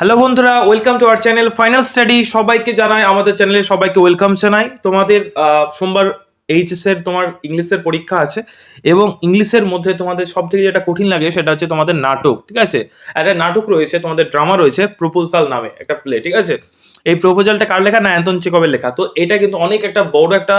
Hello বন্ধুরা welcome to our channel final study সবাইকে জানাই, আমাদের চ্যানেলে সবাইকে ওয়েলকাম জানাই। তোমাদের সোমবার এইচএস এর তোমার ইংলিশের পরীক্ষা আছে এবং ইংলিশের মধ্যে তোমাদের সব থেকে যেটা কঠিন লাগে, সেটা হচ্ছে তোমাদের নাটক, ঠিক আছে? একটা নাটক রয়েছে, তোমাদের ড্রামা রয়েছে প্রপোজাল নামে একটা প্লে ঠিক আছে? এই প্রপোজালটা কার লেখা? না অ্যান্টন চেকবের লেখা। তো এটা কিন্তু অনেক একটা বড় একটা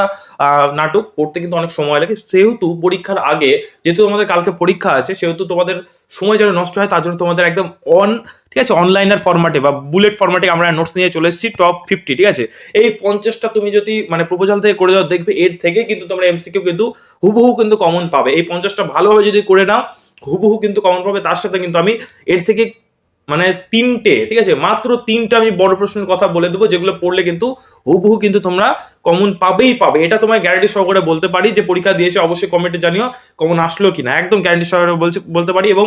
নাটক, পড়তে কিন্তু অনেক সময় লাগে। সেহেতু পরীক্ষার আগে, যেহেতু তোমাদের কালকে পরীক্ষা আছে, সেহেতু তোমাদের সময় যেন নষ্ট হয়, তার জন্য তোমাদের একদম অন ঠিক আছে অনলাইনের ফরম্যাটে বা বুলেট ফরম্যাটে আমরা নোটস নিয়ে চলে এসেছি টপ ফিফটি ঠিক আছে? এই পঞ্চাশটা তুমি যদি মানে প্রপোজাল থেকে করে যাও, দেখবে এর থেকে কিন্তু তোমরা এমসিকিউ কিন্তু হুবহু কিন্তু কমন পাবে। এই পঞ্চাশটা ভালোভাবে যদি করে নাও, হুবহু কিন্তু কমন পাবে। তার সাথে কিন্তু আমি এর থেকে মানে তিনটে, ঠিক আছে? মাত্র তিনটা আমি বড় প্রশ্নের কথা বলে দেবো, যেগুলো পড়লে কিন্তু হুবহু কিন্তু তোমরা কমন পাবেই পাবে। এটা তোমায় গ্যারান্টি সহকারে বলতে পারি যে পরীক্ষা দিয়েছে, অবশ্যই কমেন্টে জানিও কমন আসলো কিনা। একদম গ্যারান্টি সহকারে বলতে পারি এবং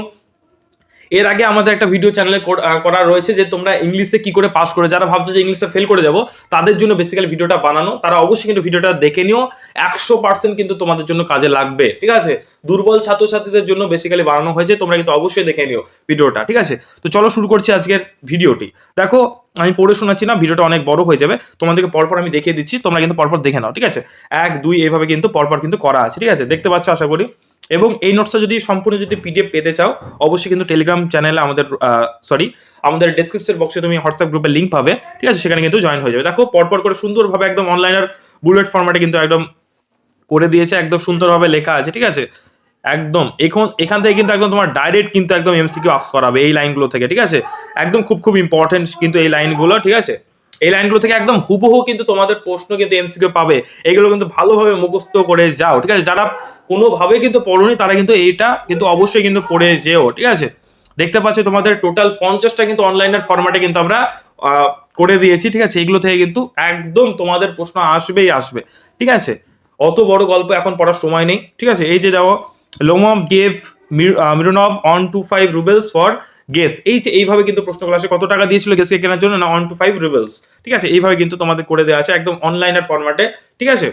এর আগে আমাদের একটা ভিডিও চ্যানেলে করা রয়েছে যে তোমরা ইংলিশে কি করে পাস করে যারা ভাবছ যে ইংলিশে ফেল করে যাব, তাদের জন্য বেসিক্যালি ভিডিওটা বানানো। তারা অবশ্যই কিন্তু ভিডিওটা দেখে নিও। একশো পার্সেন্ট কিন্তু তোমাদের জন্য কাজে লাগবে, ঠিক আছে? দুর্বল ছাত্রছাত্রীদের জন্য বেসিক্যালি বানানো হয়েছে, তোমরা কিন্তু অবশ্যই দেখে নিও ভিডিওটা ঠিক আছে? তো চলো শুরু করছি আজকের ভিডিওটি দেখো, আমি পড়ে শোনাচ্ছি না ভিডিওটা অনেক বড় হয়ে যাবে। তোমাদেরকে পরপর আমি দেখিয়ে দিচ্ছি, তোমরা কিন্তু পরপর দেখে নাও, ঠিক আছে? এক, দুই, এইভাবে কিন্তু পরপর কিন্তু করা আছে, ঠিক আছে? দেখতে পাচ্ছ, আশা করি? এবং এই নোটসটা যদি সম্পূর্ণ যদি পিডিএফ পেতে চাও, অবশ্যই কিন্তু টেলিগ্রাম চ্যানেলে আমাদের সরি আমাদের ডেসক্রিপশন বক্সে তুমি হোয়াটসঅ্যাপ গ্রুপের লিঙ্ক পাবে, ঠিক আছে? সেখানে কিন্তু জয়েন হয়ে যাবে। দেখো, পরপর করে সুন্দরভাবে একদম অনলাইনের বুলেট ফরম্যাটে কিন্তু একদম করে দিয়েছে, একদম সুন্দরভাবে লেখা আছে, ঠিক আছে? একদম, এখন, এখান থেকে কিন্তু একদম তোমার ডাইরেক্ট কিন্তু একদম এমসিকিউ আক্স করাবে এই লাইনগুলো থেকে, ঠিক আছে? একদম খুব খুব ইম্পর্টেন্ট কিন্তু এই লাইনগুলো ঠিক আছে? এই লাইনগুলো থেকে একদম হুবহু কিন্তু তোমাদের প্রশ্ন কিন্তু এমসিকিউ পাবে। এগুলো কিন্তু ভালোভাবে মুখস্থ করে যাও, ঠিক আছে? যারা কোনোভাবে কিন্তু পড়োনি, তারা কিন্তু এইটা কিন্তু অবশ্যই কিন্তু পড়ে যেও, ঠিক আছে? দেখতে পাচ্ছ তোমাদের টোটাল পঞ্চাশটা কিন্তু অনলাইনের ফরম্যাটে কিন্তু আমরা করে দিয়েছি, ঠিক আছে? এগুলো থেকে কিন্তু একদম তোমাদের প্রশ্ন আসবেই আসবে, ঠিক আছে? অত বড় গল্প এখন পড়ার সময় নেই, ঠিক আছে? এই যে দেখো Lomov gave Mirnov on to five roubles for guess এই যে এইভাবে কিন্তু প্রশ্নগুলো আসে, কত টাকা দিয়েছিল গেসকে কেনার জন্য? না ওয়ান টু ফাইভ রুবেলস ঠিক আছে? এইভাবে কিন্তু তোমাদের করে দেওয়া আছে, একদম অনলাইনের ফরম্যাটে ঠিক আছে?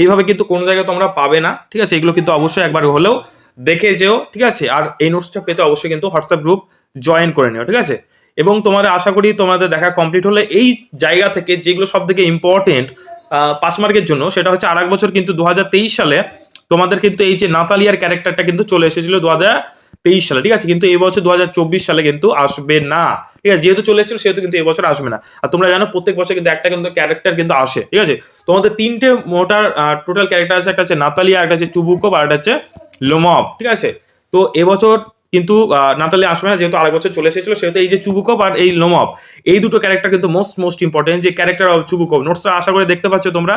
এইভাবে কিন্তু কোনো জায়গায় তোমরা পাবে না। ঠিক আছে? এগুলো কিন্তু অবশ্যই একবার হলেও দেখে যেও। ঠিক আছে? আর এই নোটসটা পেতে অবশ্যই কিন্তু হোয়াটসঅ্যাপ গ্রুপ জয়েন করে নিও। ঠিক আছে? এবং তোমাদের আশা করি তোমাদের দেখা কমপ্লিট হলে এই জায়গা থেকে যেগুলো সব থেকে ইম্পর্টেন্ট পাস মার্কের জন্য, সেটা হচ্ছে আর বছর কিন্তু দু হাজার তেইশ সালে তোমাদের কিন্তু এই যে নাতালিয়ার ক্যারেক্টারটা কিন্তু চলে এসেছিল দু তেইশ সালে, ঠিক আছে? কিন্তু এই বছর দু হাজার চব্বিশ সালে কিন্তু আসবে না। ঠিক আছে? যেহেতু চলে এসেছিল, সেহেতু কিন্তু এবছর আসবে না। আর তোমরা জানো, প্রত্যেক বছর কিন্তু একটা কিন্তু ক্যারেক্টার কিন্তু আসে, ঠিক আছে? তোমাদের তিনটে মোটার টোটাল ক্যারেক্টার আছে, একটা হচ্ছে নাতালিয়া একটা হচ্ছে চুবুকপ আর একটা হচ্ছে লোমভ, ঠিক আছে? তো এবছর কিন্তু নাতালি আসবে না, যেহেতু আরেক বছর চলে এসেছিল, সেহেতু এই যে চুবুকপ আর এই লোমভ, এই দুটো ক্যারেক্টার কিন্তু মোস্ট মোস্ট ইম্পর্টেন্ট যে ক্যারেক্টার অফ চুবুকপ নোটসটা আশা করে দেখতে পাচ্ছ তোমরা,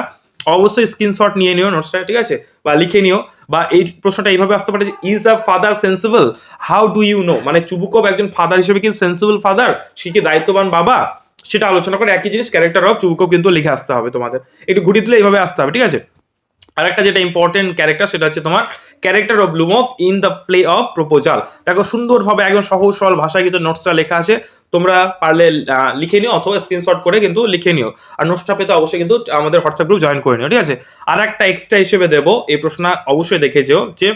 অবশ্যই স্ক্রিনশট নিয়ে নিও নোটসটা ঠিক আছে? বা লিখে নিও। বা এই প্রশ্নটা এইভাবে আসতে পারে is a father sensible how do you know মানে চুবুকপ একজন ফাদার হিসেবে কি সেন্সিবল ফাদার সে কি দায়িত্ববান বাবা? সেটা আলোচনা করে একই জিনিস ক্যারেক্টার অফ চুবুকপ কিন্তু লিখে আসতে হবে তোমাদের। একটু ঘুরিয়ে দিলে এইভাবে আসতে হবে, ঠিক আছে? আর একটা যেটা ইম্পর্টেন্ট ক্যারেক্টার সেটা হচ্ছে তোমার character of Lomov in the play of proposal দেখো সুন্দরভাবে একদম সহজ সরল ভাষায় কিন্তু নোটসটা লেখা আছে। তোমরা পারলে লিখে নিও অথবা স্ক্রিনশট করে কিন্তু লিখে নিও। আর নোটসটা পেতে অবশ্যই কিন্তু আমাদের হোয়াটসঅ্যাপ গ্রুপ জয়েন করে নিও, ঠিক আছে? আর একটা এক্সট্রা হিসেবে দেবো, এই প্রশ্ন অবশ্যই দেখে যেও যে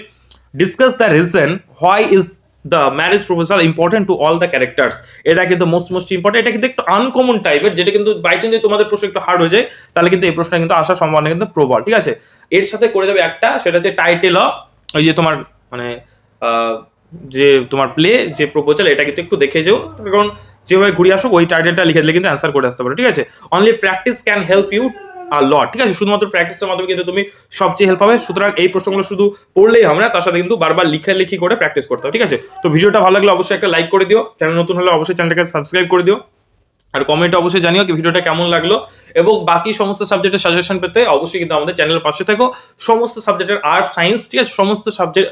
discuss the reason why is the marriage proposal important to all the characters এটা কিন্তু মোস্ট মোস্ট ইম্পর্টেন্ট এটা কিন্তু একটু আনকমন টাইপের যেটা কিন্তু বাই চান্স যদি তোমাদের প্রশ্ন একটু হার্ড হয়ে যায়, তাহলে কিন্তু এই প্রশ্ন কিন্তু আসার সম্ভাবনা কিন্তু প্রবল, ঠিক আছে? এর সাথে করে যাবে একটা, সেটা হচ্ছে টাইটেল অফ ওই যে তোমার মানে যে তোমার প্লে যে প্রপোজাল এটা কিন্তু একটু দেখে যেও। কারণ যেভাবে ঘুরে আসো ওই টাইটেলটা লিখে দিলে কিন্তু অ্যান্সার করে আসতে পারো, ঠিক আছে? Only practice can help you a lot ঠিক আছে? শুধুমাত্র প্র্যাকটিসের মাধ্যমে কিন্তু তুমি সবচেয়ে হেল্প পাবে, সুতরাং এই প্রশ্নগুলো শুধু পড়লেই হবে না, তার সাথে কিন্তু বারবার লিখালেখি করে প্র্যাকটিস করতে হবে, ঠিক আছে? তো ভিডিওটা ভালো লাগলে অবশ্যই একটা লাইক করে দিও চ্যানেল নতুন হলে অবশ্যই চ্যানেলটাকে সাবস্ক্রাইব করে দিও, আর কমেন্টে অবশ্যই জানিও কি ভিডিওটা কেমন লাগল, এবং বাকি সমস্ত সাবজেক্টের সাজেশন পেতে অবশ্যই কিন্তু আমাদের চ্যানেলের পাশে থাকো, সমস্ত সাবজেক্টের আর্ট সায়েন্স ঠিক আছে? সমস্ত সাবজেক্ট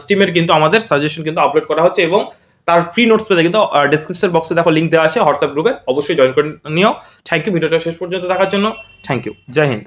স্টিমের কিন্তু আমাদের সাজেশন কিন্তু আপলোড করা হচ্ছে, এবং তার ফ্রি নোটস পেতে কিন্তু ডিসক্রিপশন বক্সে দেখো লিঙ্ক দেওয়া আছে হোয়াটসঅ্যাপ গ্রুপে অবশ্যই জয়েন করে নিও। থ্যাংক ইউ ভিডিওটা শেষ পর্যন্ত দেখার জন্য। Thank you Jai Hind.